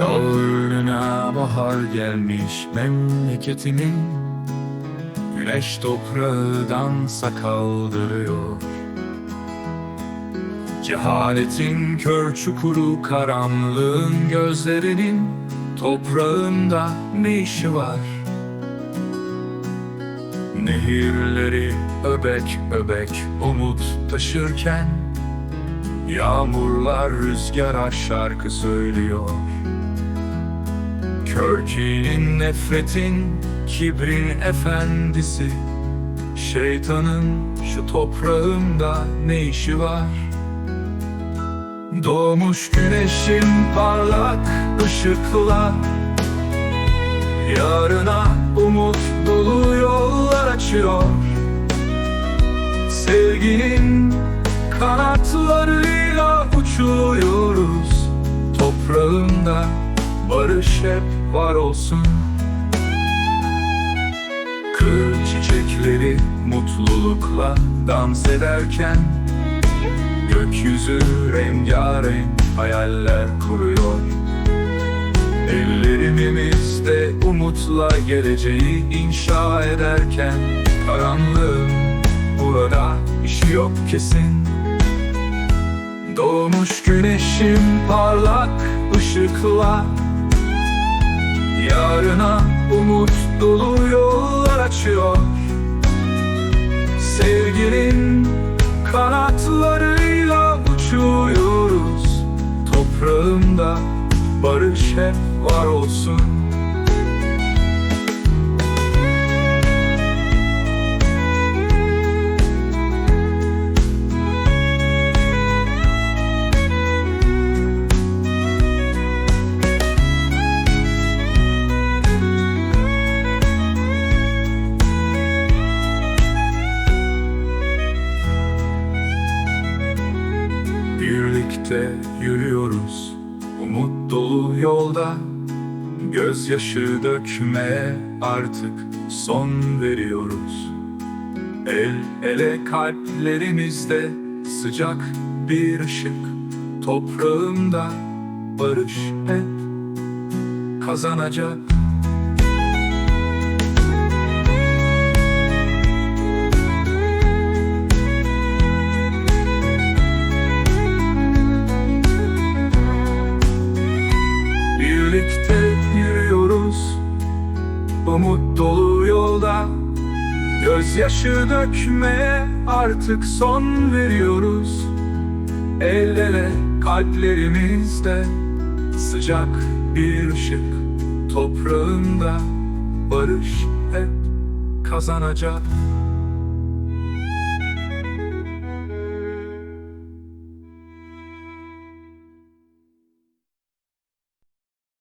Yollarına bahar gelmiş memleketimin Güneş toprağı dansa kaldırıyor Cehaletin kör çukuru karanlığın gözlerinin Toprağında ne işi var? Nehirleri öbek öbek umut taşırken Yağmurlar rüzgara şarkı söylüyor Körkinin nefretin, kibrin efendisi. Şeytanın şu toprağımda ne işi var? Doğmuş güneşin parlak ışıkla Yarına umut dolu yollar açıyor. Sevginin kanatlarıyla uçuyoruz. Toprağında barış hep var olsun. Kır çiçekleri mutlulukla dans ederken Gökyüzü rengarenk hayaller kuruyor. Ellerimizde umutla geleceği inşa ederken Karanlığın burada işi yok kesin. Doğmuş güneşim parlak ışıkla Yarına umut dolu yollar açıyor. Sevginin kanatlarıyla uçuyoruz. Toprağımda barış hep var olsun Birlikte yürüyoruz. Umut dolu yolda Gözyaşı dökmeye artık son veriyoruz. El ele kalplerimizde sıcak bir ışık Toprağımda barış hep kazanacak Birlikte yürüyoruz. Umut dolu yolda. Gözyaşı dökmeye artık son veriyoruz. El ele kalplerimizde. Sıcak bir ışık Toprağında. Barış hep kazanacak